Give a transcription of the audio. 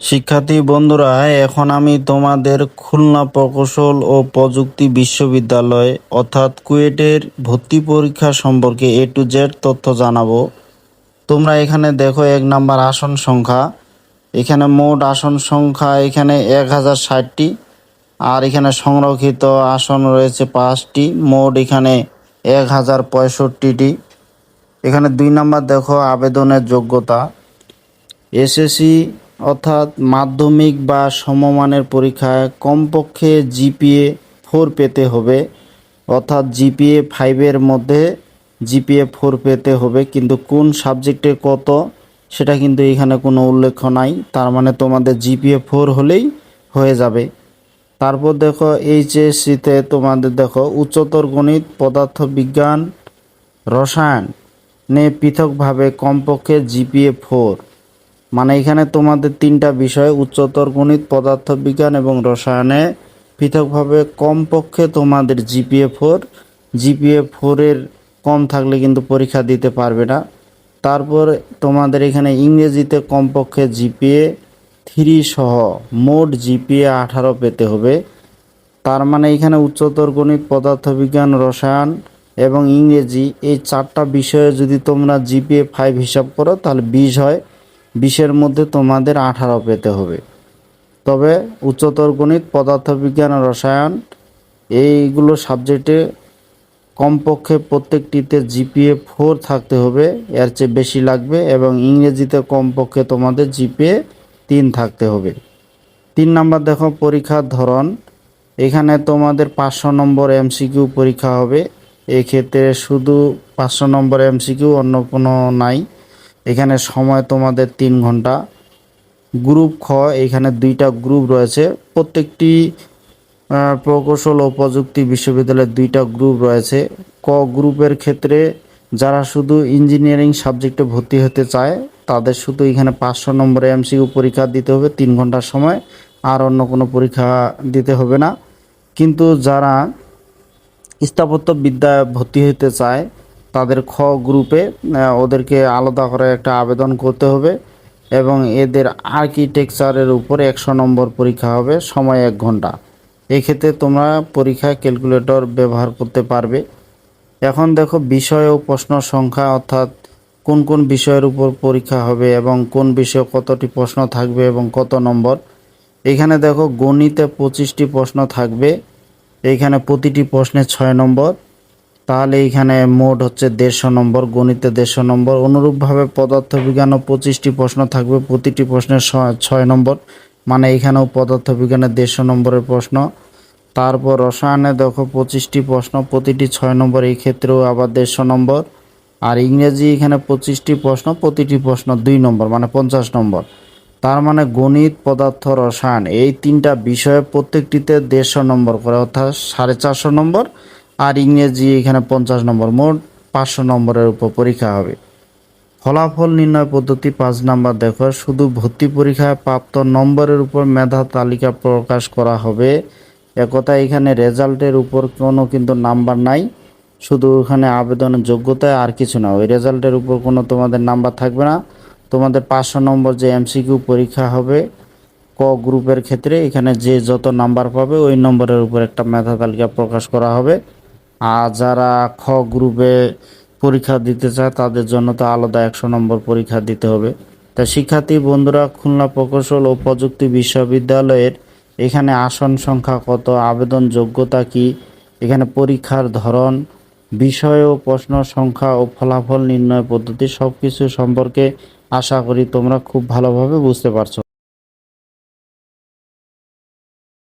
শিক্ষার্থী বন্ধুরা, এখন আমি তোমাদের খুলনা প্রকৌশল ও প্রযুক্তি বিশ্ববিদ্যালয়, অর্থাৎ কুয়েটের ভর্তি পরীক্ষা সম্পর্কে এ টু জেড তথ্য জানাব। তোমরা এখানে দেখো এক নাম্বার আসন সংখ্যা। এখানে মোট আসন সংখ্যা এখানে এক হাজার ষাটটি, আর এখানে সংরক্ষিত আসন রয়েছে পাঁচটি, মোট এখানে এক হাজার পঁয়ষট্টিটি। এখানে দুই নাম্বার দেখো, আবেদনের যোগ্যতা। এসএসসি অর্থাৎ মাধ্যমিক বা সমমানের পরীক্ষায় কমপক্ষে জিপিএ ফোর পেতে হবে। অর্থাৎ জিপিএ ফাইভের মধ্যে জিপিএ ফোর পেতে হবে। কিন্তু কোন সাবজেক্টে কত, সেটা কিন্তু এখানে কোনো উল্লেখ নাই। তার মানে তোমাদের জিপিএ ফোর হলেই হয়ে যাবে। তারপর দেখো, এইচএসসিতে তোমাদের দেখো, উচ্চতর গণিত পদার্থ বিজ্ঞান রসায়ন, নে পৃথকভাবে কমপক্ষে জিপিএ ফোর মানে এখানে তোমাদের তিনটা বিষয়, উচ্চতর গণিত, পদার্থবিজ্ঞান এবং রসায়নে। পৃথকভাবে কমপক্ষে তোমাদের জিপিএ ফোর। জিপিএ ফোরের কম থাকলে কিন্তু পরীক্ষা দিতে পারবে না। তারপর তোমাদের এখানে ইংরেজিতে কমপক্ষে জিপিএ থ্রি সহ মোট জিপিএ আঠারো পেতে হবে। তার মানে এখানে উচ্চতর গণিত, পদার্থবিজ্ঞান, রসায়ন এবং ইংরেজি এই চারটা বিষয়ে যদি তোমরা জিপিএ ফাইভ হিসাব করো তাহলে বিশ হয়। বিশের মধ্যে তোমাদের আঠারো পেতে হবে। তবে উচ্চতর গণিত, পদার্থবিজ্ঞান ও রসায়ন, এইগুলো সাবজেক্টে কমপক্ষে প্রত্যেকটিতে জিপিএ ফোর থাকতে হবে, এর চেয়ে বেশি লাগবে এবং ইংরেজিতে কমপক্ষে তোমাদের জিপিএ তিন থাকতে হবে। তিন নাম্বার দেখো, পরীক্ষার ধরন। এখানে তোমাদের পাঁচশো নম্বর এমসিকিউ পরীক্ষা হবে। এক্ষেত্রে শুধু পাঁচশো নম্বর এমসিকিউ, অন্য কোনো নাই। এখানে সময় তোমাদের তিন ঘণ্টা। গ্রুপ খ, এখানে দুইটা গ্রুপ রয়েছে। প্রত্যেকটি প্রকৌশল ও প্রযুক্তি বিশ্ববিদ্যালয়ের দুইটা গ্রুপ রয়েছে। ক গ্রুপের ক্ষেত্রে যারা শুধু ইঞ্জিনিয়ারিং সাবজেক্টে ভর্তি হতে চায়, তাদের শুধু এখানে পাঁচশো নম্বরে এমসিকিউ পরীক্ষা দিতে হবে তিন ঘণ্টার সময়, আর অন্য কোনো পরীক্ষা দিতে হবে না। কিন্তু যারা স্থাপত্য বিদ্যায় ভর্তি হতে চায় তাদের খ গ্রুপে ওদেরকে আলাদা করে একটা আবেদন করতে হবে এবং এদের আর্কিটেকচারের উপর একশো নম্বর পরীক্ষা হবে, সময় এক ঘণ্টা। এক্ষেত্রে তোমরা পরীক্ষায় ক্যালকুলেটর ব্যবহার করতে পারবে। এখন দেখো বিষয় ও প্রশ্ন সংখ্যা, অর্থাৎ কোন কোন বিষয়ের উপর পরীক্ষা হবে এবং কোন বিষয়ে কতটি প্রশ্ন থাকবে এবং কত নম্বর। এখানে দেখো গণিতে পঁচিশটি প্রশ্ন থাকবে, এখানে প্রতিটি প্রশ্নে ছয় নম্বর। তাহলে এইখানে মোট হচ্ছে দেড়শো নম্বর, গণিতে দেড়শো নম্বর। অনুরূপভাবে পদার্থবিজ্ঞানও পঁচিশটি প্রশ্ন থাকবে, প্রতিটি প্রশ্নের ছয় নম্বর। মানে এখানেও পদার্থবিজ্ঞানের দেড়শো নম্বরের প্রশ্ন। তারপর রসায়নে দেখো পঁচিশটি প্রশ্ন, প্রতিটি ছয় নম্বর, এই ক্ষেত্রেও আবার দেড়শো নম্বর। আর ইংরেজি এখানে পঁচিশটি প্রশ্ন, প্রতিটি প্রশ্ন দুই নম্বর মানে পঞ্চাশ নম্বর। তার মানে গণিত, পদার্থ, রসায়ন, এই তিনটা বিষয়ে প্রত্যেকটিতে দেড়শো নম্বর করে, অর্থাৎ সাড়ে চারশো নম্বর। আর ইংরেজি এখানে পঞ্চাশ নম্বর, মোট পাঁচশো নম্বরের উপর পরীক্ষা হবে। ফলাফল নির্ণয় পদ্ধতি পাঁচ নাম্বার, দেখো, শুধু ভর্তি পরীক্ষায় প্রাপ্ত নম্বরের উপর মেধা তালিকা প্রকাশ করা হবে। একথা এখানে রেজাল্টের উপর কোনো কিন্তু নাম্বার নাই, শুধু ওখানে আবেদনের যোগ্যতায় আর কিছু না। ওই রেজাল্টের উপর কোনো তোমাদের নাম্বার থাকবে না। তোমাদের পাঁচশো নম্বর যে এমসিকিউ পরীক্ষা হবে, ক গ্রুপের ক্ষেত্রে এখানে যে যত নাম্বার পাবে, ওই নম্বরের উপর একটা মেধা তালিকা প্রকাশ করা হবে। আর যারা খ গ্রুপে পরীক্ষা দিতে চায়, তাদের জন্য তো আলাদা একশো নম্বর পরীক্ষা দিতে হবে। তা শিক্ষার্থী, বন্ধুরা, খুলনা প্রকৌশল ও প্রযুক্তি বিশ্ববিদ্যালয়ের এখানে আসন সংখ্যা কত, আবেদন যোগ্যতা কি, এখানে পরীক্ষার ধরন, বিষয় ও প্রশ্ন সংখ্যা ও ফলাফল নির্ণয় পদ্ধতি সব কিছু সম্পর্কে আশা করি তোমরা খুব ভালোভাবে বুঝতে পারছ।